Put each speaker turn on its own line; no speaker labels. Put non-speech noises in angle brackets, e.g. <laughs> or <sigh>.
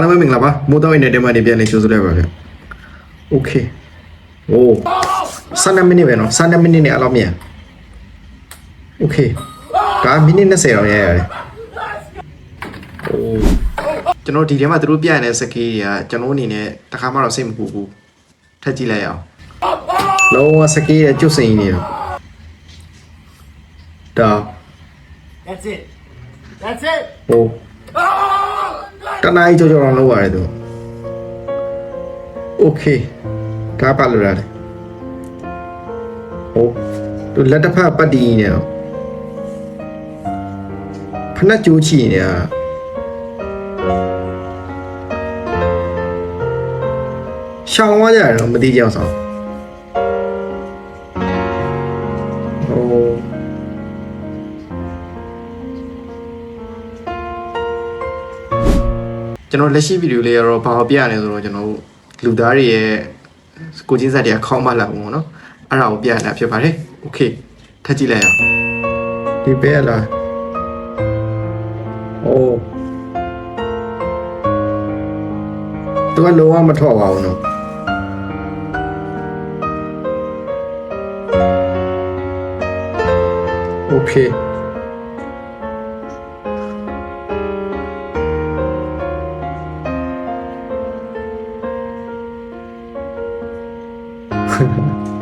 အားလုံးပဲမင်္ဂလာပါမိုးတော့နေတဲ့မှာနေပြန်လေကြိုးဆိုလိုက်ပါဗျโอเคโอ้12မိနစ်ပဲနော်12မိနစ်နဲ့အလောက်မြန်โอเคဒါမိနစ်20တော့ရရတယ်โอ้ကျွန်တော်ဒီထဲမှာသူတို့ပြရတဲ့စကေးတွေကကျွန်တော်အနေနဲ့တခါမှတော့စိတ်မပူဘူးထပ်ကြည့်လိုက်အောင်လုံးဝစကေးရဲ့ကျွတ်စိန်နေတော့ဒါ
That's it. That's it.
ဟို တနားကြီးကြောကြောအောင်လုပ်ရတယ်သူโอเคဒါပါလို့ရတယ်ဟိုသူလက်တစ်ဖက်ပတ်တီးနေတော့ဖနက်ကြိုးချီနေတာရှောင်းသွားကြတယ်တော့မသိကြအောင်ဆောင် ကျွန်တော်လက်ရှိဗီဒီယိုလေးကတော့ဘာပြရလဲဆိုတော့ကျွန်တော်တို့လူသားတွေရဲ့ကိုချင်းဆက်တွေကခေါင်းမလာဘူးပေါ့နော်အဲ့ဒါကိုပြရတာဖြစ်ပါတယ်โอเคထပ်ကြည့်လိုက်အောင်ဒီဘဲလားအိုးသူကလုံးဝမထောက်ပါဘူးနော်โอเค 这 <laughs> 是